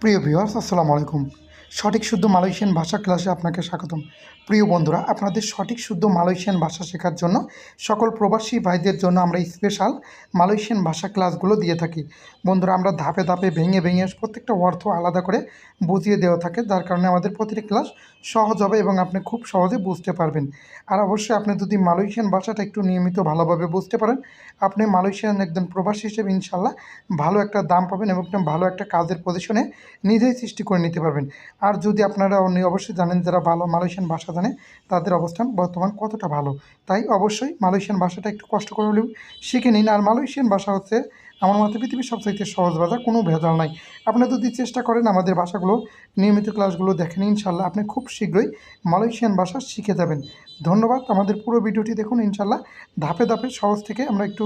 প্রিয় ভিউয়ার্স আসসালামু আলাইকুম। সঠিক শুদ্ধ মালয়েশিয়ান ভাষা ক্লাসে আপনাকে স্বাগতম। প্রিয় বন্ধুরা, আপনাদের সঠিক শুদ্ধ মালয়েশিয়ান ভাষা শেখার জন্য সকল প্রবাসী ভাইদের জন্য আমরা স্পেশাল মালয়েশিয়ান ভাষা ক্লাসগুলো দিয়ে থাকি। বন্ধুরা, আমরা ধাপে ধাপে ভেঙে ভেঙে প্রত্যেকটা অর্থ আলাদা করে বুঝিয়ে দেওয়া থাকে, যার কারণে আমাদের প্রতিটি ক্লাস সহজ হবে এবং আপনি খুব সহজে বুঝতে পারবেন। আর অবশ্যই আপনি যদি মালয়েশিয়ান ভাষাটা একটু নিয়মিত ভালোভাবে বুঝতে পারেন, আপনি মালয়েশিয়ান একজন প্রবাসী হিসেবে ইনশাল্লাহ ভালো একটা দাম পাবেন এবং ভালো একটা কাজের পজিশনে নিজেই সৃষ্টি করে নিতে পারবেন। আর যদি আপনারা অন্য অবশ্যই জানেন যারা ভালো মালয়েশিয়ান ভাষা জানে, তাদের অবস্থান বর্তমান কতটা ভালো। তাই অবশ্যই মালয়েশিয়ান ভাষাটা একটু কষ্ট করে হলেও শিখে নিন। আর মালয়েশিয়ান ভাষা হচ্ছে আমার মতে পৃথিবীর সবচাইতে সহজ ভাষা কোনো ভেজাল নাই। আপনি যদি চেষ্টা করেন আমাদের ভাষাগুলো, নিয়মিত ক্লাসগুলো দেখেন, ইনশাল্লাহ আপনি খুব শীঘ্রই মালয়েশিয়ান ভাষা শিখে যাবেন। ধন্যবাদ, আমাদের পুরো ভিডিওটি দেখুন, ইনশাল্লাহ। ধাপে ধাপে, সহজ থেকে আমরা একটু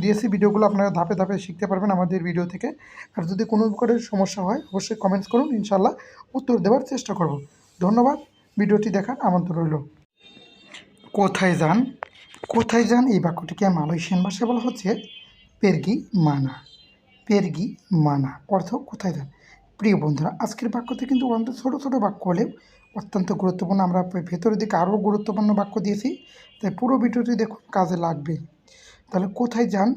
দিয়েছি ভিডিওগুলো, আপনারা ধাপে ধাপে শিখতে পারবেন আমাদের ভিডিও থেকে। আর যদি কোনো প্রকারের সমস্যা হয়, অবশ্যই কমেন্টস করুন, ইনশাল্লাহ উত্তর দেওয়ার চেষ্টা করব। ধন্যবাদ, ভিডিওটি দেখার আমন্ত্রণ রইল। কোথায় যান? কোথায় যান? এই বাক্যটিকে মালয়েশিয়ান ভাষায় বলা হচ্ছে পেরগি মানা পেরগি মানা, অর্থ কোথায় যান প্রিয় বন্ধুরা, আজকের বাক্যতে কিন্তু অন্ত ছোটো ছোটো বাক্য হলেও অত্যন্ত গুরুত্বপূর্ণ। আমরা ভেতরের দিকে আরও গুরুত্বপূর্ণ বাক্য দিয়েছি, তাই পুরো ভিডিওটি দেখুন, কাজে লাগবে। তাহলে কোথায় যান?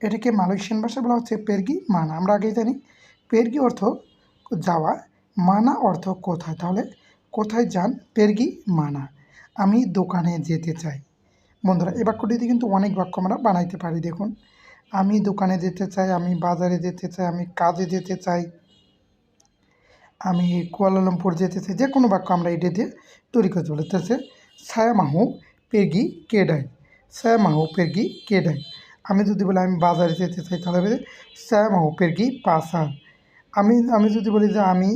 এটাকে মালয়েশিয়ান ভাষায় বলা হচ্ছে পেরগি মানা। আমরা আগেই জানি, পেরগি অর্থ যাওয়া, মানা অর্থ কোথায়? তাহলে কোথায় যান? পেরগি মানা, আমি দোকানে যেতে চাই। বন্ধুরা, এই বাক্যটিতে কিন্তু অনেক বাক্য আমরা বানাইতে পারি, দেখুন। আমি দোকানে যেতে চাই, আমি বাজারে যেতে চাই, আমি কাজে যেতে চাই, আমি কুয়ালালামপুর যেতে চাই, যে কোনো বাক্য আমরা এটা দিয়ে তৈরি করে চলেতেছে ছায়া মাহু পেরগি কেডাই। ছায়া মাহু পেরগি কেডাই। আমি যদি বলি আমি বাজারে যেতে চাই, তাহলে হবে ছায়া মাহু পেরগি পাসার আমি আমি যদি বলি যে আমি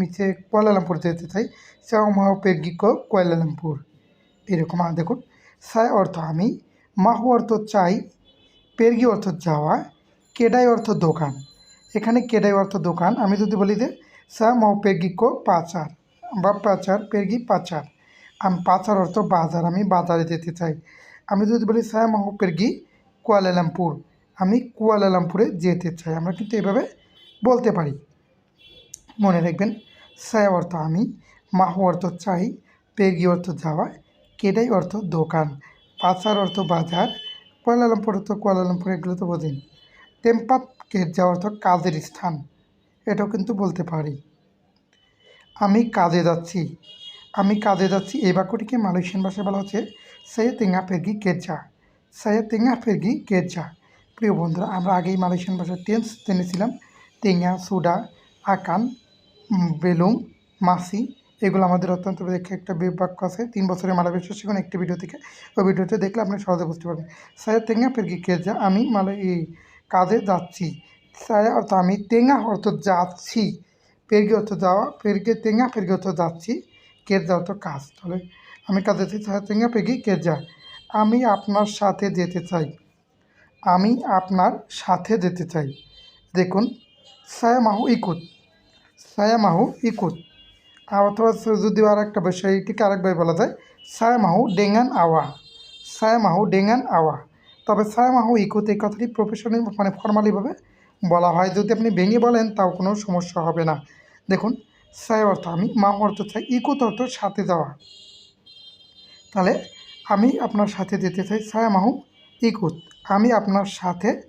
মিছে কুয়ালালামপুর যেতে চাই ছায়া মাহু পেরগি কো কুয়ালালামপুর এরকম, দেখুন। ছায়া অর্থ আমি, মাহু অর্থ চাই পেরগি অর্থ যাওয়া, কেডাই অর্থ দোকান। এখানে কেডাই অর্থ দোকান, আমি যদি বলি যে সা মাও পেরগি কো পাচার, বা পাচার, পেরগি পাচার। আমি পাচার অর্থ বাজার, আমি বাজারে যেতে চাই। আমি যদি বলি সা মাহু পেরগি কুয়ালালামপুর, আমি কুয়ালালামপুরে যেতে চাই। আমরা কিন্তু এভাবে বলতে পারি। মনে রাখবেন সায়া অর্থ আমি, মাহু অর্থ চাই, পেরগি অর্থ যাওয়া, কেডাই অর্থ দোকান, পাচার অর্থ বাজার কুয়ালালামপুর অর্থ কুয়ালালামপুর এগুলো তো বোঝেন। টেম্পাত কেরজা অর্থ কাজের স্থান এটাও কিন্তু বলতে পারি। আমি কাজে যাচ্ছি আমি কাজে যাচ্ছি। এই বাক্যটিকে মালয়েশিয়ান ভাষায় বলা হচ্ছে সে তেঙ্গা ফেরগি কেরজা সে তেঙ্গা ফেরগি কেরজা প্রিয় বন্ধুরা আমরা আগেই মালয়েশিয়ান ভাষার টেন্স জেনেছিলাম। তেঙ্গা সুডা আকান উম, বেলুং মাসি এগুলো আমাদের অত্যন্ত দেখে একটা বাক্য আছে। তিন বছরের মালয়েশিয়া শিখুন একটি ভিডিও থেকে। ওই ভিডিওতে দেখলে আপনি সহজে বুঝতে পারবেন। সায়া তেঙ্গা ফেরগি যা আমি মালয় এই কাজে যাচ্ছি। সায়া অর্থ আমি তেঙ্গা অর্থ যাচ্ছি। পেরগি অর্থ যাওয়া? পেরগে তেঙ্গা? পেরগি অর্থ যাচ্ছি? কের যা অর্থ কাজ? তাহলে আমি কাজে যাচ্ছি। সায়া তেঙ্গা পেরগি যা? আমি আপনার সাথে যেতে চাই। আমি আপনার সাথে যেতে চাই। দেখুন সায়া মাহু ইকুত সায়া মাহু ইকুত অথবা যদি আর একটা বিষয় এটিকে আরেকবার বলা যায়? সায়া মাহু ডেঙ্গান আওয়া। সায়া মাহু ডেঙ্গান আওয়া। তবে সায়া মাহু ইকুত এই কথাটি প্রফেশনাল মানে ফর্মালিভাবে বলা হয়। যদি আপনি ভেঙে বলেন, তাও কোনো সমস্যা হবে না। দেখুন, সায়া অর্থ আমি, মাহু অর্থ চাই ইকুত অর্থ সাথে যাওয়া। তাহলে আমি আপনার সাথে যেতে চাই সায়া মাহু ইকুত। আমি আপনার সাথে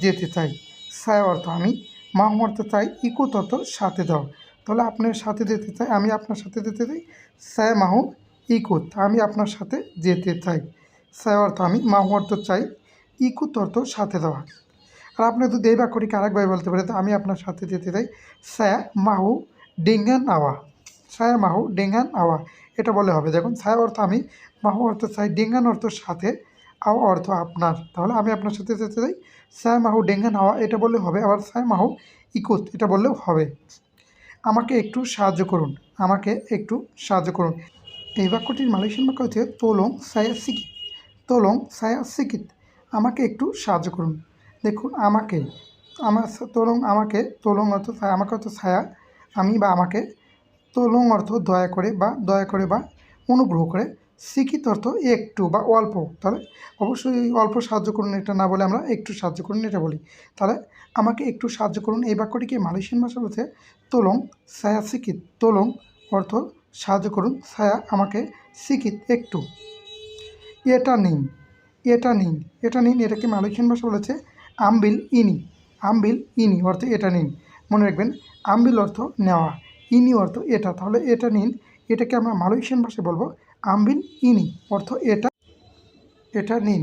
যেতে চাই। সায়া অর্থ আমি, মাহু অর্থ চাই ইকুত অর্থ সাথে যাওয়া। তাহলে আপনার সাথে যেতে চাই, আমি আপনার সাথে যেতে চাই সায়া মাহু ইকুত আমি আপনার সাথে যেতে চাই। সায়া অর্থ আমি, মাহু অর্থ চাই ইকুত অর্থ সাথে দেওয়া। আর আপনি যদি এই বাক্যটিকে আরেকভাবে বলতে পারেন আমি আপনার সাথে যেতে চাই সায়া মাহু ডেঙ্গান আওয়া। ছায়া মাহু ডেঙ্গান আওয়া, এটা বলে হবে। দেখুন ছায়া অর্থ আমি, মাহু অর্থ চাই, ডেঙ্গান অর্থ সাথে, আওয়া অর্থ আপনার। তাহলে আমি আপনার সাথে যেতে চাই ছায়া মাহু ডেঙ্গান আওয়া, এটা বললে হবে। আবার ছায়া মাহু ইকুত এটা বললেও হবে। আমাকে একটু সাহায্য করুন, আমাকে একটু সাহায্য করুন। এই বাক্যটির মালয়েশিয়ান বাক্য হচ্ছে তোলং সায়া সিকিত, তোলং সায়া সিকিত, আমাকে একটু সাহায্য করুন। দেখুন, আমাকে, আমার তোলং আমাকে, তোলং অর্থ ছায়া আমাকে অর্থ ছায়া আমি বা আমাকে তোলং অর্থ দয়া করে বা দয়া করে বা অনুগ্রহ করে শিক্ষিত অর্থ একটু বা অল্প। তাহলে অবশ্যই অল্প সাহায্য করুন এটা না বলে আমরা একটু সাহায্য করুন এটা বলি। তাহলে আমাকে একটু সাহায্য করুন। এই বাক্যটিকে মালয়েশিয়ান ভাষা বলছে, তোলং ছায়া সিকিত। তোলং অর্থ সাহায্য করুন। ছায়া আমাকে সিকিত একটু। এটা নিন এটা নিন এটা নিন, এটাকে মালয়েশিয়ান ভাষা বলেছে, আমবিল ইনি। আমবিল ইনি অর্থ এটা নিন। মনে রাখবেন, আমবিল অর্থ নেওয়া, ইনি অর্থ এটা। তাহলে এটা নিন, এটাকে আমরা মালয়েশিয়ান ভাষায় বলব, আমবিল ইনি অর্থ এটা এটা নিন,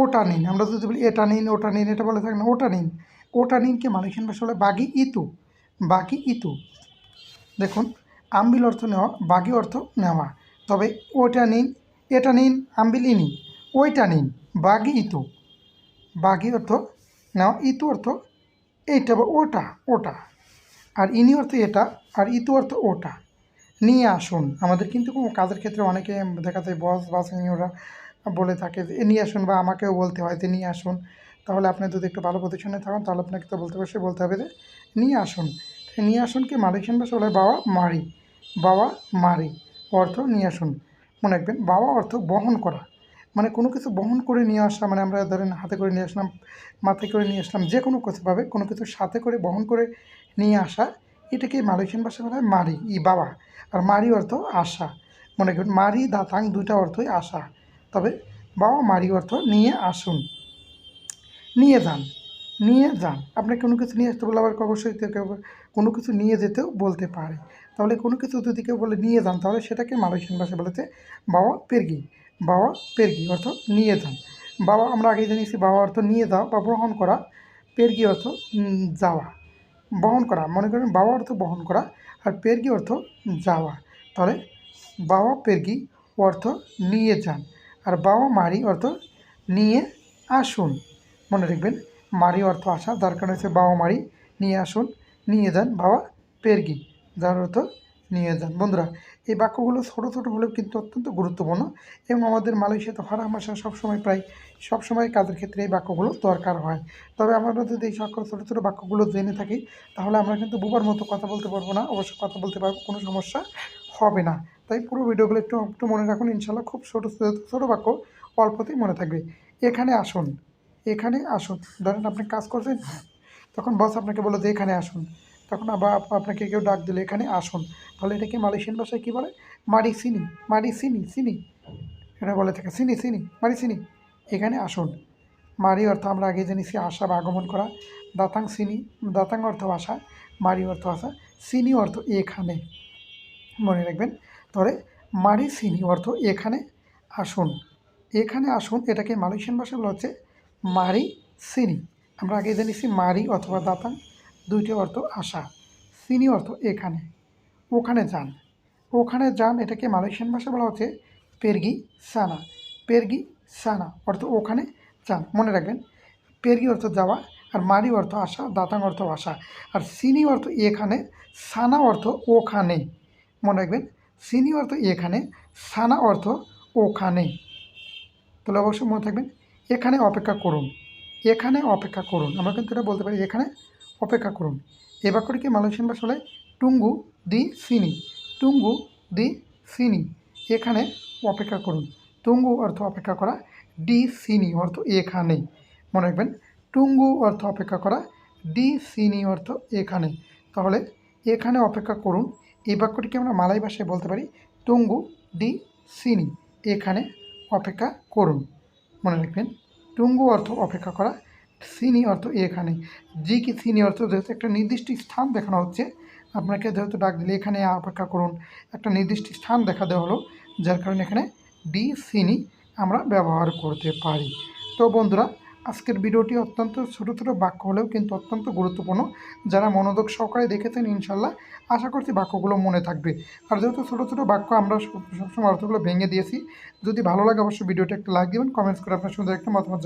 ওটা নিন। আমরা যদি বলি, এটা নিন, ওটা নিন, এটা বলে থাকি না, ওটা নিন। ওটা নিনকে মালয়েশিয়ান ভাষা বলে বাগি ইতু। বাগি ইতু। দেখুন, আম্বিল অর্থ নেওয়া, বাগি অর্থ নেওয়া। তবে ওটা নিন, এটা নিন, আম্বিল ইনি। ওইটা নিন, বাগি ইতু। বাগি অর্থ নেওয়া, ইতু অর্থ এইটা বা ওটা ওটা। আর ইনি অর্থ এটা, আর ইতু অর্থ ওটা। নিয়ে আসুন। আমাদের কিন্তু কোনো কাজের ক্ষেত্রে অনেকে দেখা যায়, বস বা সিনিয়ররা বলে থাকে যে নিয়ে আসুন বা আমাকেও বলতে হয় যে, নিয়ে আসুন। তাহলে আপনি যদি একটু ভালো পজিশনে থাকেন, তাহলে আপনাকে তো বলতে অবশ্যই বলতে হবে যে, নিয়ে আসুন। নিয়ে আসুন কি মালয়েশিয়ান ভাষা বলে, বাবা, মারি। বাবা, মারি। অর্থ, নিয়ে আসুন। মনে রাখবেন, বাবা অর্থ বহন করা। মানে কোনো কিছু বহন করে নিয়ে আসা মানে আমরা ধরেন হাতে করে নিয়ে আসলাম, মাথায় করে নিয়ে আসলাম, যে কোনো কিছুভাবে কোনো কিছু সাথে করে বহন করে নিয়ে আসা, এটাকে মালয়েশিয়ান ভাষা বলা হয় মারি, ই বাবা। আর মারি অর্থ আশা মনে করুন মারি, দাতাং, দুইটা অর্থই আশা তবে বাবা, মারি অর্থ নিয়ে আসুন। নিয়ে যান নিয়ে যান। আপনি কোনো কিছু নিয়ে আসতে বলে আবার অবশ্যই কোনো কিছু নিয়ে যেতেও বলতে পারে। তাহলে কোনো কিছু যদি কেউ বলে নিয়ে যান, তাহলে সেটাকে মালয়েশিয়ান ভাষা বলেছে বাবা পেরগি। বাবা পেরগি অর্থ নিয়ে যান। বাবা আমরা আগে জেনেছি বাবা অর্থ নিয়ে যাওয়া বা গ্রহণ করা। পেরগি অর্থ যাওয়া। বহন করা, মনে করেন বাবা অর্থ বহন করা আর পেরগি অর্থ যাওয়া। তাহলে বাবা পেরগি অর্থ নিয়ে যান আর বাবা মারি অর্থ নিয়ে আসুন। মনে রাখবেন, মারি অর্থ আসা, যার কারণে হচ্ছে বাবা মারি, নিয়ে আসুন, নিয়ে যান, বাবা পেরগি, যার অর্থ নিয়ে যান। বন্ধুরা, এই বাক্যগুলো ছোটো ছোটো হলেও কিন্তু অত্যন্ত গুরুত্বপূর্ণ এবং আমাদের মালয়েশিয়াতে হরা ভাষা সবসময় প্রায়, সবসময় কাজের ক্ষেত্রে এই বাক্যগুলো দরকার হয়। তবে আমরা যদি এই সকল ছোটো ছোটো বাক্যগুলো জেনে থাকি, তাহলে আমরা কিন্তু বুবার মতো কথা বলতে পারব না অবশ্য কথা বলতে পারব, কোনো সমস্যা হবে না। তাই পুরো ভিডিওগুলো একটু একটু মনে রাখুন, ইনশাল্লাহ খুব ছোটো ছোটো বাক্য অল্পতেই মনে থাকবে। এখানে আসুন। এখানে আসুন। ধরেন আপনি কাজ করছেন, তখন বস আপনাকে বলল যে এখানে আসুন। তখন আবার আপনাকে কেউ ডাক দিলে, এখানে আসুন। তাহলে এটাকে মালয়েশিয়ান ভাষায় কী বলে? মারি সিনি মারি সিনি। সিনি এটা বলে থাকে, সিনি সিনি মারি সিনি এখানে আসুন। মারি অর্থ আমরা আগে জেনেছি আসা বা আগমন করা। দাতাং সিনি, দাতাং অর্থ আসা মারি অর্থ আসা সিনি অর্থ এখানে। মনে রাখবেন। তাহলে মারি সিনি অর্থ এখানে আসুন। এখানে আসুন, এটাকে মালয়েশিয়ান ভাষায় বলা হচ্ছে মারি, সিনি। আমরা আগে জেনেছি মারি অথবা দাতাং। দুইটি অর্থ আশা। সিনি অর্থ এখানে। ওখানে যান। ওখানে যান এটাকে মালয়েশিয়ান ভাষা বলা হচ্ছে পেরগি সানা। পেরগি সানা অর্থ ওখানে যান। মনে রাখবেন, পেরগি অর্থ যাওয়া আর মারি অর্থ আসা, দাতাং অর্থ আসা। আর সিনি অর্থ এখানে, সানা অর্থ ওখানে। মনে রাখবেন, সিনি অর্থ এখানে, সানা অর্থ ওখানে। তাহলে অবশ্যই মনে থাকবেন এখানে অপেক্ষা করুন। এখানে অপেক্ষা করুন। আমরা কিন্তু এটা বলতে পারি, এখানে অপেক্ষা করুন। এ বাক্যটিকে মালয়েশিয়ান ভাষা বলে? টুঙ্গু দি সিনি। টুঙ্গু দি সিনি। এখানে অপেক্ষা করুন। টুঙ্গু অর্থ অপেক্ষা করা ডি সিনি অর্থ এখানে। মনে রাখবেন, টুঙ্গু অর্থ অপেক্ষা করা ডি সিনি অর্থ এখানে। তাহলে এখানে অপেক্ষা করুন। এই বাক্যটিকে আমরা মালাই ভাষায় বলতে পারি? টুঙ্গু ডি সিনি। এখানে অপেক্ষা করুন। মনে রাখবেন টুঙ্গু অর্থ অপেক্ষা করা, সিনি অর্থ এখানে জি কি সিনি অর্থ? যেহেতু একটা নির্দিষ্ট স্থান দেখানো হচ্ছে, আপনাকে যেহেতু ডাক দিলে এখানে অপেক্ষা করুন। একটা নির্দিষ্ট স্থান দেখা দেওয়া হলো, যার কারণে এখানে ডি সিনি আমরা ব্যবহার করতে পারি। তো বন্ধুরা আজকের ভিডিওটি অত্যন্ত ছোট ছোটো বাক্য হলেও কিন্তু অত্যন্ত গুরুত্বপূর্ণ যারা মনোযোগ সহকারে দেখেছেন ইনশাল্লাহ আশা করছি বাক্যগুলো মনে থাকবে আর যেহেতু ছোটো ছোটো বাক্য আমরা সব- সবসময় অর্থগুলো ভেঙে দিয়েছি, যদি ভালো লাগে অবশ্যই ভিডিওটা একটা লাইক দেবেন, কমেন্টস করে আপনার সুন্দর একটা মতামত।